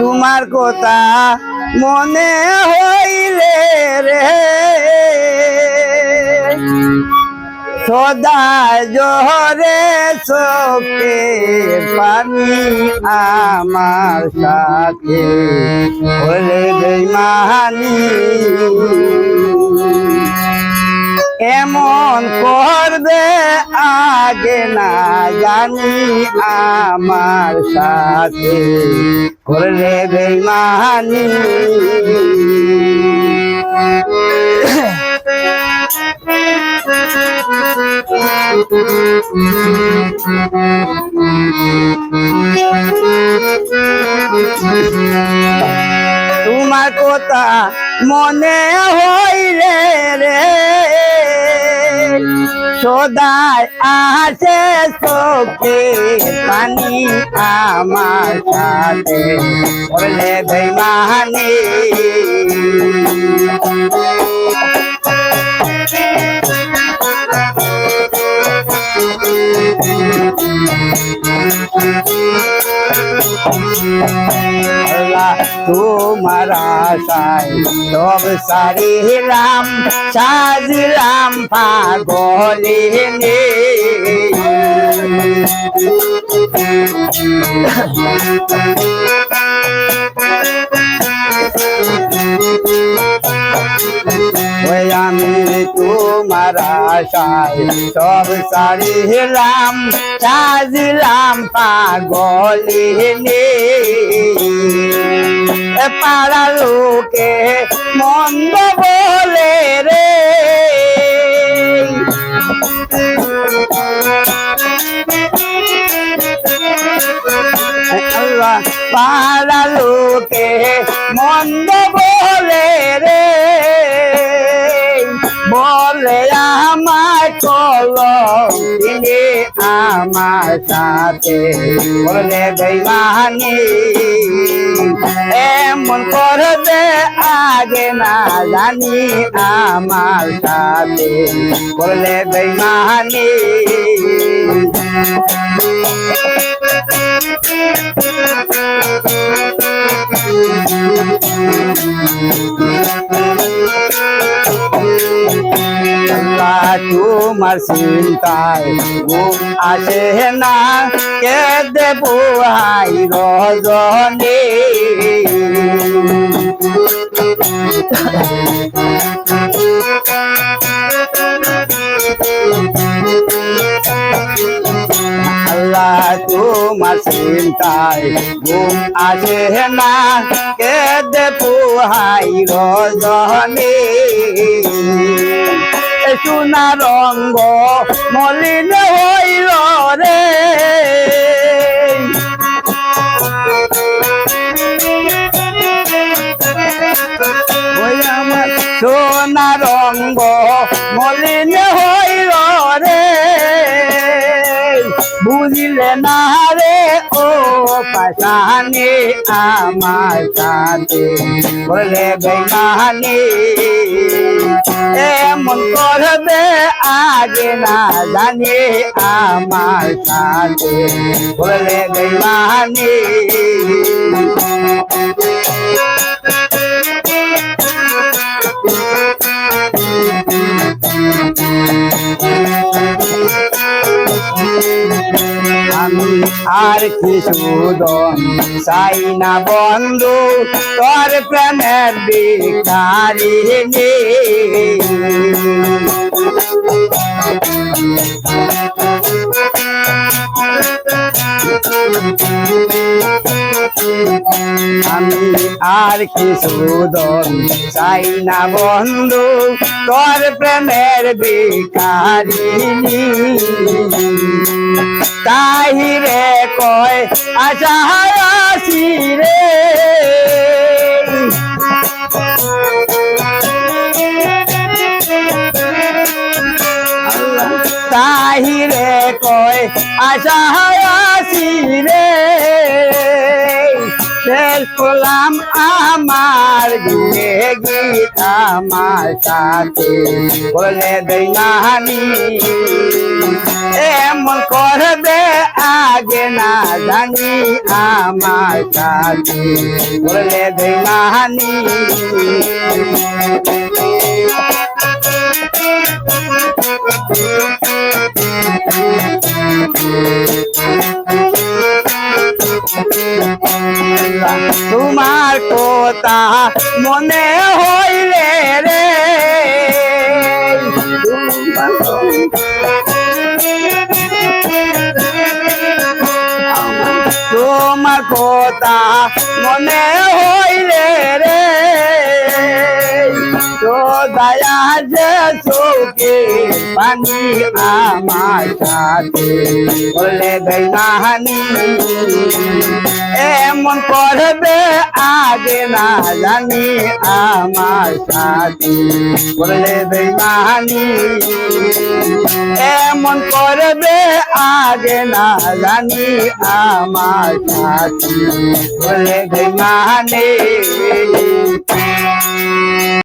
তোমার কথা মনে হইলে রে। সদা জহরে চোখে পানি আমার সাথে হলে বেমানি এমন করবে আগে না জানি আমার সাথে। করলে বেমানি তোমার কথা মনে হইলে রে। সদাই আসে চোখে পানি আমার সাথে। বলে বেমানি তোমার আশায় সব সারিলাম সাজিলাম পাগলে ওই তোমার আশায়। সব সারিলাম সাজিলাম পাগলে নে পাড়া লোকে মন্দ বলে রে। আমার সাথে বলে বেমানি এমন করবে আগে না জানি আমার সাথে বলে বেমানি তোমার চিন্তায় ঘুম আসে না। কে দেব হাই রজনী। আল্লাহ, তোমার চিন্তায় ঘুম আসে না। কে দেব হাই রজনী। সোনা রঙ্গ মলিন হইল রে। সোনা রঙ্গ মলিন হইল রে। বুঝলে না রে, ও পাশানি আমার সাথে বলে বেমানি এমন করবে আগে না জানি আমার সাথে বলে বেমানি আর কিছু দন চাই না বন্ধু, তোর প্রেমের বিকারি আমি আর কিছু দন চাই না বন্ধু, তোর প্রেমের বিকারিনী তাহিরে কয়, আশা রে। তাহিরে কয়, আশা রে। শেষ করলাম আমার গুনে গীত আমার বলে দেই নাহানি। এমন করবে আগে না জানি আমার সাথে বলে বেমানি মনে হইলে রে। তো দয়া যে চোখে পানি আমার সাথে বলে বেমানি এমন করবে আগে না জানি আমার সাথে বলে বেমানি কেমন করবে আগে না জানি আমার কাছে বলে মানে